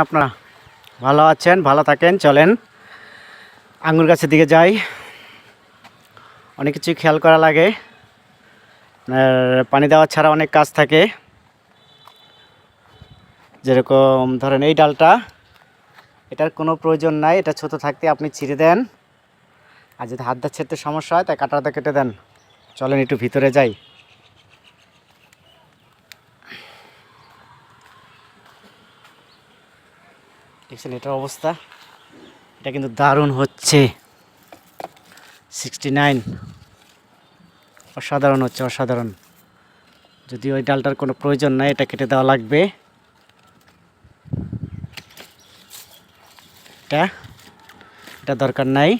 আপনারা? ভালো আছেন, ভালো থাকেন, চলেন। আঙ্গুর গাছের দিকে যাই। অনেক কিছু খেয়াল করা লাগে। পানি দেওয়া ছাড়া অনেক কাজ থাকে। যেরকম ধরেন এই ডালটা, এটার কোনো প্রয়োজন নাই, এটা ছোট থাকতে আপনি ছিঁড়ে দেন। আর যদি হাত দা ছেড়তে সমস্যা হয়, তাই কাটাটা কেটে দেন। চলেন একটু ভিতরে যাই। দেখছেন এটার অবস্থা? এটা কিন্তু দারুণ হচ্ছে। সিক্সটি নাইন অসাধারণ হচ্ছে, অসাধারণ। যদি ওই ডালটার কোনো প্রয়োজন নাই, এটা কেটে দেওয়া লাগবে। এটা এটা দরকার নাই।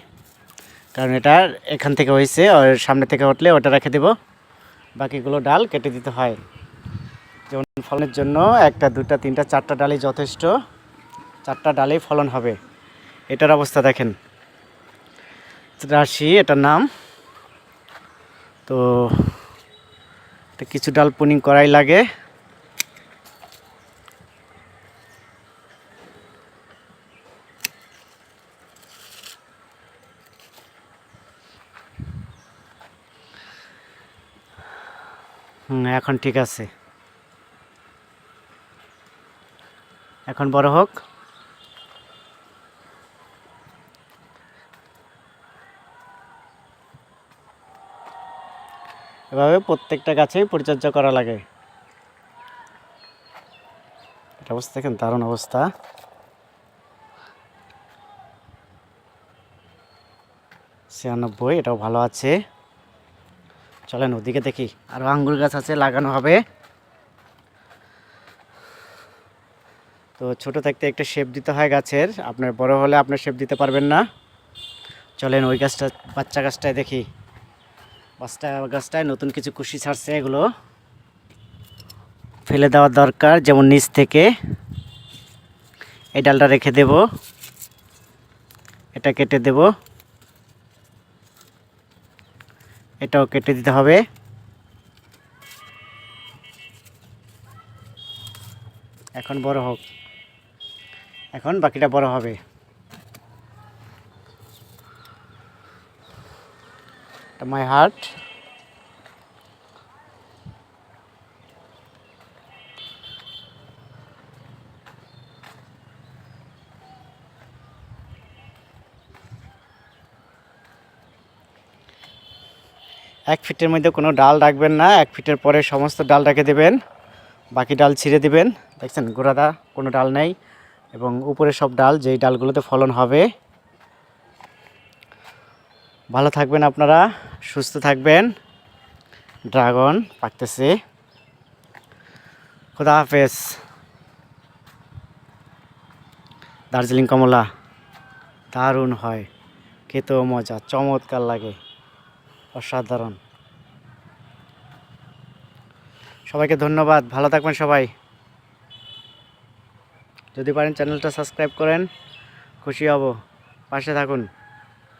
কারণ এটা এখান থেকে হয়েছে, আর সামনে থেকে উঠলে ওটা রেখে দেব। বাকিগুলো ডাল কেটে দিতে হয়। যেমন ফলনের জন্য একটা, দুটা, তিনটা, চারটা ডালই যথেষ্ট। চারটা ডালেই ফলন হবে। এটার অবস্থা দেখেন। রাশি এটার নাম। তো কিছু ডাল পুনিং করাই লাগে। এখন ঠিক আছে। এখন বড় হোক। এভাবে প্রত্যেকটা গাছেই পরিচর্যা করা লাগে। এটা অবস্থা, দেখেন দারুণ অবস্থা। ছিয়ানব্বই, এটাও ভালো আছে। চলেন ওদিকে দেখি আরও আঙ্গুর গাছ আছে, লাগানো হবে। তো ছোট থাকতে একটা শেপ দিতে হয় গাছের, আপনার বড় হলে আপনার শেপ দিতে পারবেন না। চলেন ওই গাছটা, বাচ্চা গাছটায় দেখি। বাচ্চা গাছটায় নতুন কিছু কুশি ছাড়ছে, এগুলো ফেলে দেওয়া দরকার, যেমন নিচ থেকে। এই ডালটা রেখে দেব। এটা কেটে দেব। এটাও কেটে দিতে হবে। এখন বড় হোক। এখন বাকিটা বড় হবে। মাই হার্ট এক ফিটের মধ্যে কোনো ডাল রাখবেন না, এক ফিটের পরে সমস্ত ডাল রেখে দেবেন। বাকি ডাল ছিঁড়ে দেবেন। দেখছেন, গোড়াদা কোনো ডাল নেই এবং উপরে সব ডাল যেই ডালগুলোতে ফলন হবে। ভালো থাকবেন আপনারা, সুস্থ থাকবেন। ড্রাগন পাকতেছে। খুদা হাফেজ। দার্জিলিং কমলা দারুণ হয়, খেতেও মজা, চমৎকার লাগে, অসাধারণ। সবাইকে ধন্যবাদ, ভালো থাকবেন সবাই। যদি পারেন চ্যানেলটা সাবস্ক্রাইব করেন, খুশি হব। পাশে থাকুন।